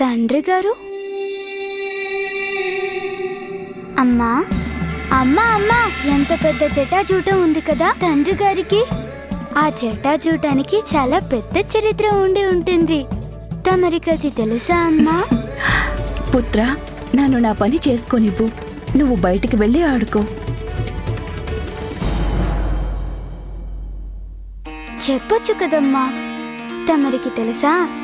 తండ్రి గారు? అమ్మా అమ్మా అమ్మా ఎంత పెద్ద జటాజూటం ఉంది కదా తండ్రి గారికి. ఆ జటాజూటానికి చాలా పెద్ద చరిత్ర ఉండి ఉంటుంది. తమరికి అది తెలుసా అమ్మా? పుత్ర నన్ను నా పని చేసుకోనివ్వు. నువ్వు బయటికి వెళ్ళి ఆడుకో. చెప్పొచ్చు కదమ్మా. తమరికి తెలుసా?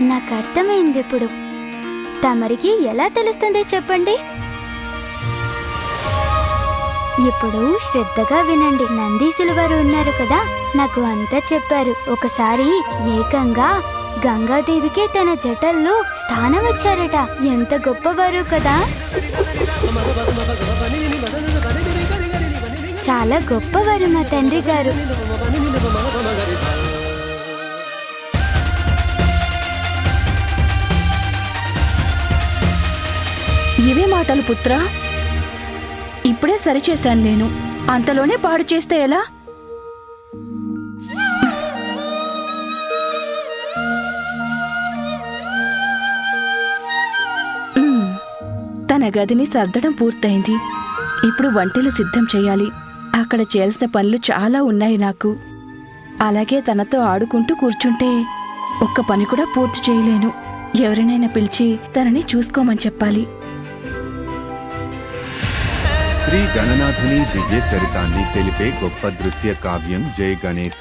నాకు అర్థమైంది ఇప్పుడు. తమరికి ఎలా తెలుస్తుంది చెప్పండి? ఇప్పుడు శ్రద్ధగా వినండి. నందీసుల వారు ఉన్నారు కదా? నాకు అంతా చెప్పారు. ఒకసారి ఏకంగా గంగాదేవికి తన జటల్లో స్థానం వచ్చారట. ఎంత గొప్పవారు కదా? చాలా గొప్పవారు మా తండ్రి గారు. ఇవే మాటలు పుత్ర. ఇప్పుడే సరిచేశాను నేను. అంతలోనే పాడు చేస్తే ఎలా? తన గదిని సర్దడం పూర్తయింది. ఇప్పుడు వంటలు సిద్ధం చేయాలి. అక్కడ చేయాల్సిన పనులు చాలా ఉన్నాయి నాకు. అలాగే తనతో ఆడుకుంటూ కూర్చుంటే ఒక్క పని కూడా పూర్తి చేయలేను. ఎవరినైనా పిలిచి తనని చూసుకోమని చెప్పాలి. శ్రీ గణనాథుని దివ్య చరితాన్ని తెలిపే గొప్ప దృశ్య కావ్యం జయ గణేశ